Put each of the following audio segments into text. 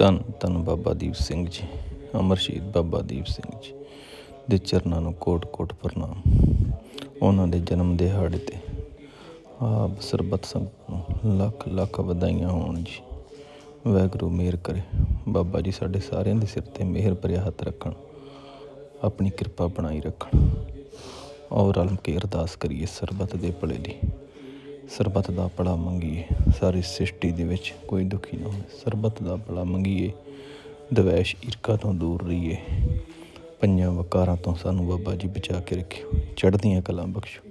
ਧੰਨ ਧੰਨ ਬਾਬਾ ਦੀਪ ਸਿੰਘ ਜੀ, ਅਮਰ ਸ਼ਹੀਦ ਬਾਬਾ ਦੀਪ ਸਿੰਘ ਜੀ ਦੇ ਚਰਨਾਂ ਨੂੰ ਕੋਟ ਕੋਟ ਪ੍ਰਣਾਮ। ਉਹਨਾਂ ਦੇ ਜਨਮ ਦਿਹਾੜੇ ਤੇ ਆਪ ਸਰਬਤ ਸੰਗਤ ਨੂੰ ਲੱਖ ਲੱਖ ਵਧਾਈਆਂ ਹੋਣ ਜੀ। ਵਾਹਿਗੁਰੂ ਮਿਹਰ ਕਰੇ। ਬਾਬਾ ਜੀ ਸਾਡੇ ਸਾਰਿਆਂ ਦੇ ਸਿਰ ਤੇ ਮਿਹਰ ਭਰਿਆ ਹੱਥ ਰੱਖਣ, ਆਪਣੀ ਕਿਰਪਾ ਬਣਾਈ ਰੱਖਣ। ਔਰ ਰਲ ਕੇ ਅਰਦਾਸ ਕਰੀਏ ਸਰਬਤ ਦੇ ਭਲੇ ਦੀ। ਸਰਬਤ ਦਾ ਭਲਾ ਮੰਗੀਏ। ਸਾਰੀ ਸ੍ਰਿਸ਼ਟੀ ਦੇ ਵਿੱਚ ਕੋਈ ਦੁਖੀ ਨਾ ਹੋਵੇ। ਸਰਬਤ ਦਾ ਭਲਾ ਮੰਗੀਏ। ਦਵੈਸ਼ ਈਰਖਾ ਤੋਂ ਦੂਰ ਰਹੀਏ। ਪੰਜਾਂ ਵਕਾਰਾਂ ਤੋਂ ਸਾਨੂੰ ਬਾਬਾ ਜੀ ਬਚਾ ਕੇ ਰੱਖਿਓ। ਚੜ੍ਹਦੀਆਂ ਕਲਾਂ ਬਖਸ਼ੋ।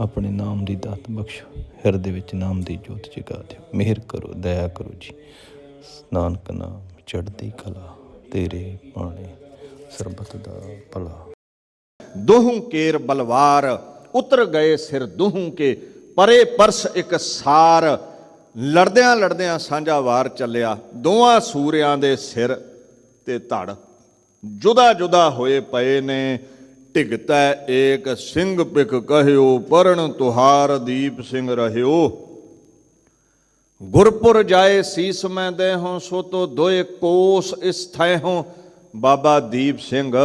ਆਪਣੇ ਨਾਮ ਦੀ ਦਾਤ ਬਖਸ਼ੋ। ਹਿਰਦੇ ਵਿੱਚ ਨਾਮ ਦੀ ਜੋਤ ਜਗਾ ਦਿਓ। ਮਿਹਰ ਕਰੋ, ਦਇਆ ਕਰੋ ਜੀ। ਨਾਨਕ ਨਾਮ ਚੜ੍ਹਦੀ ਕਲਾ ਤੇਰੇ ਬਾਣੇ। ਸਰਬਤ ਦਾ ਭਲਾ। ਦੋਹੂ ਕੇਰ ਬਲਵਾਰ, ਉਤਰ ਗਏ ਸਿਰ ਦੋਹੂ ਕੇ। ਪਰੇ ਪਰਸ ਇੱਕ ਸਾਰ, ਲੜਦਿਆਂ ਲੜਦਿਆਂ ਸਾਂਝਾ ਵਾਰ ਚੱਲਿਆ। ਦੋਵਾਂ ਸੂਰਿਆਂ ਦੇ ਸਿਰ ਤੇ ਧੜ। ਜੁਦਾ ਜੁਦਾ ਹੋਏ ਪਏ ਨੇ। ਢਿਗਤੈ ਏਕ ਸਿੰਘ ਪਿਕ ਕਹਿਓ, ਪਰਣ ਤੁਹਾਰ ਦੀਪ ਸਿੰਘ ਰਹਿਓ। ਗੁਰਪੁਰ ਜਾਏ ਸੀਸ ਮੈਂ ਦੇ ਹੋਂ ਸੋ ਤੋ ਦੋਏ ਕੋਸ ਇਸ ਥੈ ਹੋਂ ਬਾਬਾ ਦੀਪ ਸਿੰਘ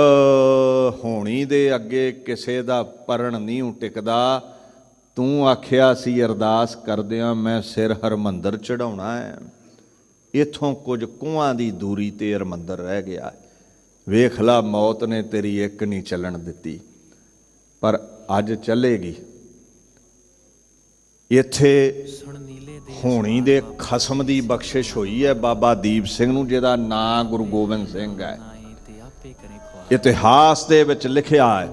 ਹੋਣੀ ਦੇ ਅੱਗੇ ਕਿਸੇ ਦਾ ਪਰਣ ਨਹੀਂ ਟਿਕਦਾ। ਤੂੰ ਆਖਿਆ ਸੀ, ਅਰਦਾਸ ਕਰਦਿਆਂ ਮੈਂ ਸਿਰ ਹਰਮੰਦਰ ਚੜਾਉਣਾ ਹੈ। ਇਥੋਂ ਕੁਝ ਕੁਆਂ ਦੀ ਦੂਰੀ ਤੇ ਹਰਮੰਦਰ ਰਹਿ ਗਿਆ। ਵੇਖ ਲਾ, ਮੌਤ ਨੇ ਤੇਰੀ ਇੱਕ ਨਹੀਂ ਚੱਲਣ ਦਿੱਤੀ, ਪਰ ਅੱਜ ਚੱਲੇਗੀ। ਇੱਥੇ ਹੋਣੀ ਦੇ ਖਸਮ ਦੀ ਬਖਸ਼ਿਸ਼ ਹੋਈ ਹੈ। ਬਾਬਾ ਦੀਪ ਸਿੰਘ ਨੂੰ, ਜਿਹਦਾ ਨਾਂ ਗੁਰੂ ਗੋਬਿੰਦ ਸਿੰਘ ਹੈ। ਇਤਿਹਾਸ ਦੇ ਵਿੱਚ ਲਿਖਿਆ ਹੈ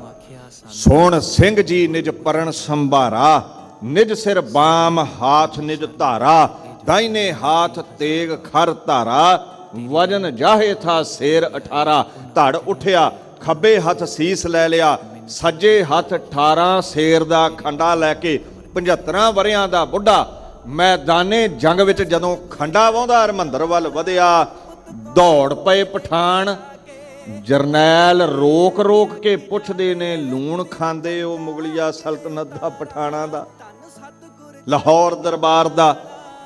ਸੋਹਣ ਸਿੰਘ ਜੀ ਨਿਜ ਪਰਣ ਸੰਭਾਰਾ, ਨਿਜ ਸਿਰ ਬਾਮ ਹਾਥ ਨਿਜ ਧਾਰਾ, ਦਾਇਨੇ ਹਾਥ ਤੇਗ ਖਰ ਧਾਰਾ, ਵਜਨ ਜਾਹੇ ਥਾ ਸੇਰ 18 ਧੜ ਉਠਿਆ, ਖੱਬੇ ਹੱਥ ਸੀਸ ਲੈ ਲਿਆ, ਸੱਜੇ ਹੱਥ 18 ਸੇਰ ਦਾ ਖੰਡਾ ਲੈ ਕੇ 75 ਵਰਿਆਂ ਦਾ ਬੁੱਢਾ। ਮੈਦਾਨੇ ਜੰਗ ਵਿੱਚ ਜਦੋਂ ਖੰਡਾ ਵਾਉਂਦਾ ਹਰਮੰਦਰ ਵੱਲ ਵਧਿਆ, ਦੌੜ ਪਏ ਪਠਾਨ ਜਰਨੈਲ ਰੋਕ ਰੋਕ ਕੇ ਪੁੱਛਦੇ ਨੇ, ਲੂਣ ਖਾਂਦੇ ਉਹ ਮੁਗਲਿਆ ਸਲਤਨਤ ਦਾ, ਪਠਾਣਾ ਦਾ, ਲਾਹੌਰ ਦਰਬਾਰ ਦਾ,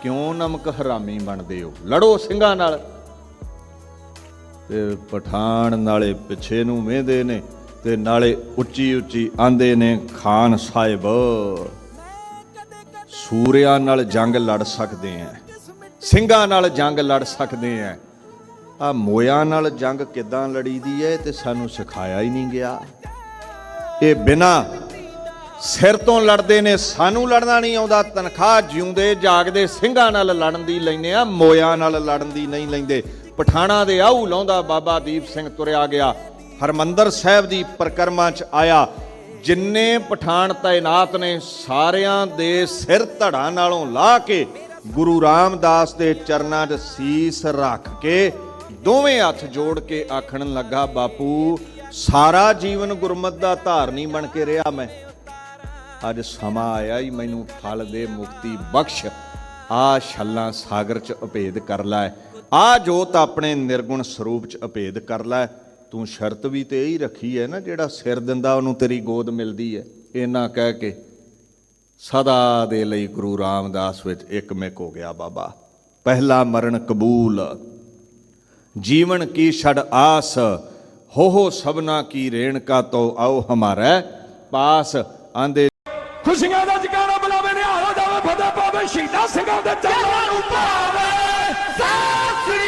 ਕਿਉਂ ਨਮਕ ਹਰਾਮੀ ਬਣਦੇ ਹੋ? ਲੜੋ ਸਿੰਘਾਂ ਨਾਲ। ਤੇ ਪਠਾਨ ਨਾਲੇ ਪਿੱਛੇ ਨੂੰ ਵੇਂਦੇ ਨੇ ਤੇ ਨਾਲੇ ਉੱਚੀ ਉੱਚੀ ਆਂਦੇ ਨੇ, ਖਾਨ ਸਾਹਿਬ, ਸੂਰਿਆਂ ਨਾਲ ਜੰਗ ਲੜ ਸਕਦੇ ਆ ਸਿੰਘਾਂ ਨਾਲ ਜੰਗ ਲੜ ਸਕਦੇ ਆ ਆ ਮੋਇਆਂ ਨਾਲ ਜੰਗ ਕਿਦਾਂ ਲੜੀਦੀ ਹੈ ਤੇ ਸਾਨੂੰ ਸਿਖਾਇਆ ਹੀ ਨਹੀਂ ਗਿਆ। ਇਹ ਬਿਨਾ ਸਿਰ ਤੋਂ ਲੜਦੇ ਨੇ, ਸਾਨੂੰ ਲੜਨਾ ਨਹੀਂ ਆਉਂਦਾ। ਤਨਖਾਹ ਜਿਉਂਦੇ, ਜਾਗਦੇ, ਸਿੰਘਾਂ ਨਾਲ ਲੜਨ ਦੀ ਲੈਨੇ ਆ, ਮੋਇਆਂ ਨਾਲ ਲੜਨ ਦੀ ਨਹੀਂ ਲੈਂਦੇ। ਪਠਾਣਾ ਦੇ ਆਹੂ ਲਾਉਂਦਾ ਬਾਬਾ ਦੀਪ ਸਿੰਘ ਤੁਰਿਆ ਗਿਆ। ਹਰਮੰਦਰ ਸਾਹਿਬ ਦੀ ਪਰਕਰਮਾ ਚ ਆਇਆ। ਜਿੰਨੇ ਪਠਾਨ ਤਾਇਨਾਤ ਨੇ, ਸਾਰਿਆਂ ਦੇ ਸਿਰ ਧੜਾਂ ਨਾਲੋਂ ਲਾ ਕੇ ਗੁਰੂ ਰਾਮਦਾਸ ਦੇ ਚਰਨਾਂ 'ਚ ਸੀਸ ਰੱਖ ਕੇ ਦੋਵੇਂ ਹੱਥ ਜੋੜ ਕੇ ਆਖਣ ਲੱਗਾ, ਬਾਪੂ, ਸਾਰਾ ਜੀਵਨ ਗੁਰਮਤ ਦਾ ਧਾਰਨੀ ਬਣ ਕੇ ਰਿਹਾ ਮੈਂ। ਅੱਜ ਸਮਾਂ ਆਇਆ ਹੀ ਮੈਨੂੰ ਫਲ ਦੇ ਮੁਕਤੀ ਬਖਸ਼। ਆ ਛੱਲਾਂ ਸਾਗਰ 'ਚ ਅਭੇਦ ਕਰ ਲੈ। ਆ ਜੋਤ ਆਪਣੇ ਨਿਰਗੁਣ ਸਰੂਪ 'ਚ ਅਭੇਦ ਕਰ ਲੈ। ਤੂੰ ਸ਼ਰਤ ਵੀ ਤੇ ਇਹੀ ਰੱਖੀ ਹੈ ਨਾ, ਜਿਹੜਾ ਸਿਰ ਦਿੰਦਾ, ਉਹਨੂੰ ਤੇਰੀ ਗੋਦ ਮਿਲਦੀ ਹੈ ਇਹਨਾਂ ਕਹਿ ਕੇ ਸਦਾ ਦੇ ਲਈ ਗੁਰੂ ਰਾਮਦਾਸ ਵਿੱਚ ਇੱਕ ਮਿਕ ਹੋ ਗਿਆ, ਬਾਬਾ। ਪਹਿਲਾ ਮਰਨ ਕਬੂਲ। ਜੀਵਨ ਕੀ ਛੜ ਆਸ ਹੋ ਹੋ ਸਭਨਾ ਕੀ ਰੇਣਕਾ ਤੋ ਆਓ ਹਮਾਰਾ, ਪਾਸ ਆਂਦੇ ਖੁਸ਼ੀਆਂ ਦਾ ਜਗਾਣਾ ਬੁਲਾਵੇ ਨਿਹਾਲ ਜਾਵੇ, ਫਤਿਹ ਪਾਵੇ, ਸ਼ਹੀਦਾਂ ਸਿੰਘਾਂ ਦੇ ਚਰਨਾਂ ਨੂੰ ਪਾਵੇ ਸਤਿ